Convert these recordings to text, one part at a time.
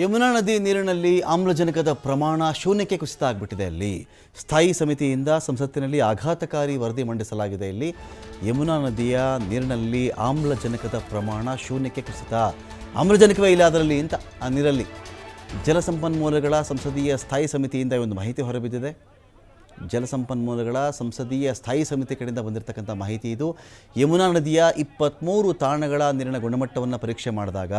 ಯಮುನಾ ನದಿ ನೀರಿನಲ್ಲಿ ಆಮ್ಲಜನಕದ ಪ್ರಮಾಣ ಶೂನ್ಯಕ್ಕೆ ಕುಸಿತ ಆಗ್ಬಿಟ್ಟಿದೆ ಅಲ್ಲಿ. ಸ್ಥಾಯಿ ಸಮಿತಿಯಿಂದ ಸಂಸತ್ತಿನಲ್ಲಿ ಆಘಾತಕಾರಿ ವರದಿ ಮಂಡಿಸಲಾಗಿದೆ ಇಲ್ಲಿ. ಯಮುನಾ ನದಿಯ ನೀರಿನಲ್ಲಿ ಆಮ್ಲಜನಕದ ಪ್ರಮಾಣ ಶೂನ್ಯಕ್ಕೆ ಕುಸಿತ. ಆಮ್ಲಜನಕವೇ ಇಲ್ಲ ಅದರಲ್ಲಿ ಅಂತ, ಆ ನೀರಲ್ಲಿ. ಜಲಸಂಪನ್ಮೂಲಗಳ ಸಂಸದೀಯ ಸ್ಥಾಯಿ ಸಮಿತಿಯಿಂದ ಒಂದು ಮಾಹಿತಿ ಹೊರಬಿದ್ದಿದೆ. ಜಲಸಂಪನ್ಮೂಲಗಳ ಸಂಸದೀಯ ಸ್ಥಾಯಿ ಸಮಿತಿ ಕಡೆಯಿಂದ ಬಂದಿರತಕ್ಕಂಥ ಮಾಹಿತಿ ಇದು. ಯಮುನಾ ನದಿಯ ಇಪ್ಪತ್ತ್ಮೂರು ತಾಣಗಳ ನೀರಿನ ಗುಣಮಟ್ಟವನ್ನು ಪರೀಕ್ಷೆ ಮಾಡಿದಾಗ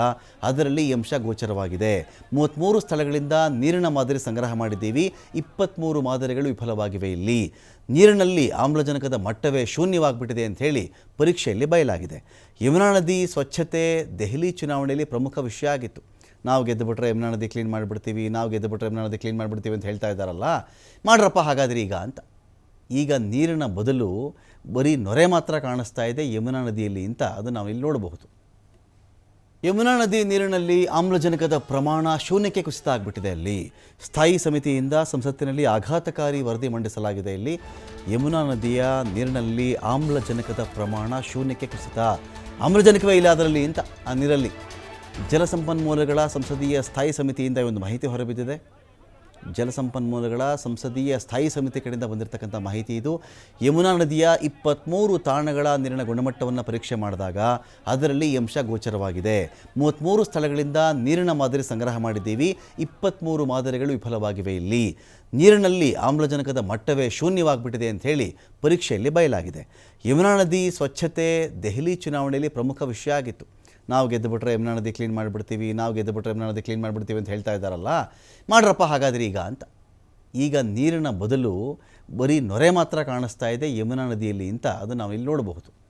ಅದರಲ್ಲಿ ಈ ಅಂಶ ಗೋಚರವಾಗಿದೆ. ಮೂವತ್ತ್ಮೂರು ಸ್ಥಳಗಳಿಂದ ನೀರಿನ ಮಾದರಿ ಸಂಗ್ರಹ ಮಾಡಿದ್ದೀವಿ. ಇಪ್ಪತ್ತ್ಮೂರು ಮಾದರಿಗಳು ವಿಫಲವಾಗಿವೆ ಇಲ್ಲಿ. ನೀರಿನಲ್ಲಿ ಆಮ್ಲಜನಕದ ಮಟ್ಟವೇ ಶೂನ್ಯವಾಗಿಬಿಟ್ಟಿದೆ ಅಂತ ಹೇಳಿ ಪರೀಕ್ಷೆಯಲ್ಲಿ ಬಯಲಾಗಿದೆ. ಯಮುನಾ ನದಿ ಸ್ವಚ್ಛತೆ ದೆಹಲಿ ಚುನಾವಣೆಯಲ್ಲಿ ಪ್ರಮುಖ ವಿಷಯ ಆಗಿತ್ತು. ನಾವು ಗೆದ್ದು ಬಿಟ್ರೆ ಯಮುನಾ ನದಿ ಕ್ಲೀನ್ ಮಾಡಿಬಿಡ್ತೀವಿ, ನಾವು ಗೆದ್ದು ಬಿಟ್ರೆ ಯಮುನಾ ನದಿ ಕ್ಲೀನ್ ಮಾಡಿಬಿಡ್ತೀವಿ ಅಂತ ಹೇಳ್ತಾ ಇದ್ದಾರಲ್ಲ, ಮಾಡ್ರಪ್ಪ ಹಾಗಾದ್ರೆ ಈಗ ಅಂತ. ಈಗ ನೀರಿನ ಬದಲು ಬರೀ ನೊರೆ ಮಾತ್ರ ಕಾಣಿಸ್ತಾ ಇದೆ ಯಮುನಾ ನದಿಯಲ್ಲಿ ಅಂತ ಅದು ನಾವು ಇಲ್ಲಿ ನೋಡಬಹುದು. ಯಮುನಾ ನದಿ ನೀರಿನಲ್ಲಿ ಆಮ್ಲಜನಕದ ಪ್ರಮಾಣ ಶೂನ್ಯಕ್ಕೆ ಕುಸಿತ ಆಗಿಬಿಟ್ಟಿದೆ ಅಲ್ಲಿ. ಸ್ಥಾಯಿ ಸಮಿತಿಯಿಂದ ಸಂಸತ್ತಿನಲ್ಲಿ ಆಘಾತಕಾರಿ ವರದಿ ಮಂಡಿಸಲಾಗಿದೆ ಇಲ್ಲಿ. ಯಮುನಾ ನದಿಯ ನೀರಿನಲ್ಲಿ ಆಮ್ಲಜನಕದ ಪ್ರಮಾಣ ಶೂನ್ಯಕ್ಕೆ ಕುಸಿತ. ಆಮ್ಲಜನಕವೇ ಇಲ್ಲ ಅದರಲ್ಲಿ ಅಂತ, ಆ ನೀರಲ್ಲಿ. ಜಲಸಂಪನ್ಮೂಲಗಳ ಸಂಸದೀಯ ಸ್ಥಾಯಿ ಸಮಿತಿಯಿಂದ ಒಂದು ಮಾಹಿತಿ ಹೊರಬಿದ್ದಿದೆ. ಜಲಸಂಪನ್ಮೂಲಗಳ ಸಂಸದೀಯ ಸ್ಥಾಯಿ ಸಮಿತಿ ಕಡೆಯಿಂದ ಬಂದಿರತಕ್ಕಂಥ ಮಾಹಿತಿ ಇದು. ಯಮುನಾ ನದಿಯ ಇಪ್ಪತ್ತ್ಮೂರು ತಾಣಗಳ ನೀರಿನ ಗುಣಮಟ್ಟವನ್ನು ಪರೀಕ್ಷೆ ಮಾಡಿದಾಗ ಅದರಲ್ಲಿ ಈ ಅಂಶ ಗೋಚರವಾಗಿದೆ. ಮೂವತ್ತ್ಮೂರು ಸ್ಥಳಗಳಿಂದ ನೀರಿನ ಮಾದರಿ ಸಂಗ್ರಹ ಮಾಡಿದ್ದೀವಿ. ಇಪ್ಪತ್ತ್ಮೂರು ಮಾದರಿಗಳು ವಿಫಲವಾಗಿವೆ ಇಲ್ಲಿ. ನೀರಿನಲ್ಲಿ ಆಮ್ಲಜನಕದ ಮಟ್ಟವೇ ಶೂನ್ಯವಾಗಿಬಿಟ್ಟಿದೆ ಅಂತ ಹೇಳಿ ಪರೀಕ್ಷೆಯಲ್ಲಿ ಬಯಲಾಗಿದೆ. ಯಮುನಾ ನದಿ ಸ್ವಚ್ಛತೆ ದೆಹಲಿ ಚುನಾವಣೆಯಲ್ಲಿ ಪ್ರಮುಖ ವಿಷಯ ಆಗಿತ್ತು. ನಾವು ಗೆದ್ದು ಬಿಟ್ರೆ ಯಮುನಾ ನದಿ ಕ್ಲೀನ್ ಮಾಡಿಬಿಡ್ತೀವಿ, ನಾವು ಗೆದ್ದು ಬಿಟ್ರೆ ಯಮುನಾ ನದಿ ಕ್ಲೀನ್ ಮಾಡಿಬಿಡ್ತೀವಿ ಅಂತ ಹೇಳ್ತಾ ಇದ್ದಾರಲ್ಲ, ಮಾಡ್ರಪ್ಪ ಹಾಗಾದ್ರೆ ಈಗ ಅಂತ. ಈಗ ನೀರಿನ ಬದಲು ಬರೀ ನೊರೆ ಮಾತ್ರ ಕಾಣಿಸ್ತಾ ಇದೆ ಯಮುನಾ ನದಿಯಲ್ಲಿ ಅಂತ ಅದು ನಾವು ಇಲ್ಲಿ ನೋಡಬಹುದು.